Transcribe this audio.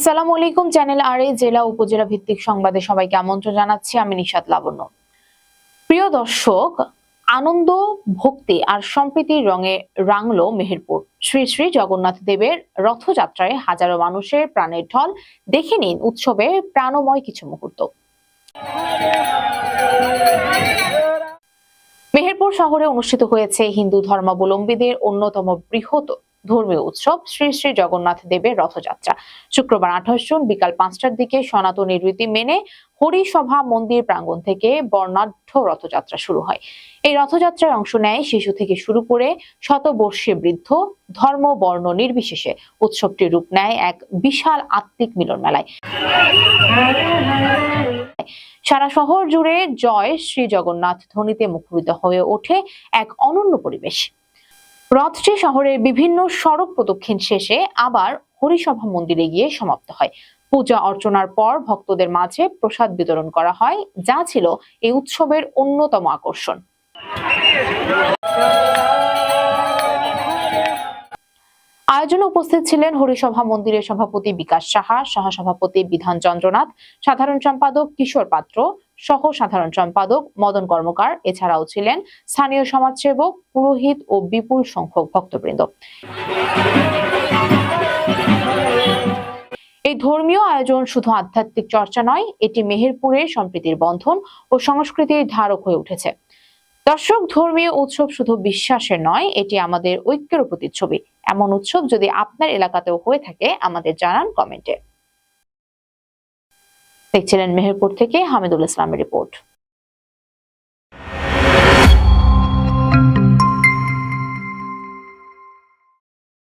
আসসালামু আলাইকুম, চ্যানেল আর জেলা উপজেলা ভিত্তিক সংবাদে সবাইকে আমন্ত্রণ জানাচ্ছি। আমি নিশাত লাবণ্য। প্রিয় দর্শক, আনন্দ, ভক্তি আর সম্প্রীতির রঙে রাঙলো মেহেরপুর। শ্রী শ্রী জগন্নাথ দেবের রথযাত্রায় হাজারো মানুষের প্রাণের ঢল। দেখে নিন উৎসবে প্রাণময় কিছু মুহূর্ত। মেহেরপুর শহরে অনুষ্ঠিত হয়েছে হিন্দু ধর্মাবলম্বীদের অন্যতম বৃহৎ ধর্মীয় উৎসব শ্রী শ্রী জগন্নাথ দেবের রথযাত্রা। শুক্রবার আঠাশ জুন বিকাল পাঁচটার দিকে সনাতনী রীতি মেনে হরিসভা মন্দির প্রাঙ্গণ থেকে বর্ণাঢ্য রথযাত্রা শুরু হয়। এই রথযাত্রায় অংশ নেয় শিশু থেকে শুরু করে শতবর্ষে বৃদ্ধ ধর্ম, বর্ণ নির্বিশেষে। উৎসবটি রূপ নেয় এক বিশাল আত্মিক মিলন মেলায়। সারা শহর জুড়ে জয় শ্রী জগন্নাথ ধ্বনিতে মুখরিত হয়ে ওঠে এক অনন্য পরিবেশ। রথটি শহরের বিভিন্ন সড়ক প্রদক্ষিণ শেষে আবার হরিসভা মন্দিরে গিয়ে সমাপ্ত হয়। পূজা অর্চনার পর ভক্তদের মাঝে প্রসাদ বিতরণ করা হয়, যা ছিল এই উৎসবের অন্যতম আকর্ষণ। আয়োজনে উপস্থিত ছিলেন হরিসভা মন্দিরের সভাপতি বিকাশ সাহা সহসভাপতি বিধান চন্দ্রনাথ, সাধারণ সম্পাদক কিশোর পাত্র সহ সাধারণ সম্পাদক, মদন কর্মকার, এছাড়াও ছিলেন স্থানীয় সমাজসেবক, পুরোহিত ও বিপুল সংখ্যক ভক্তবৃন্দ। এই ধর্মীয় আয়োজন শুধু আধ্যাত্মিক চর্চা নয়, এটি মেহেরপুরের সম্প্রীতির বন্ধন ও সংস্কৃতির ধারক হয়ে উঠেছে। দর্শক, ধর্মীয় উৎসব শুধু বিশ্বাসের নয়, এটি আমাদের ঐক্যের প্রতিচ্ছবি। এমন উৎসব যদি আপনার এলাকাতেও হয়ে থাকে, আমাদের জানান কমেন্টে। দেখছিলেন মেহেরপুর থেকে হামিদুল ইসলামের রিপোর্ট।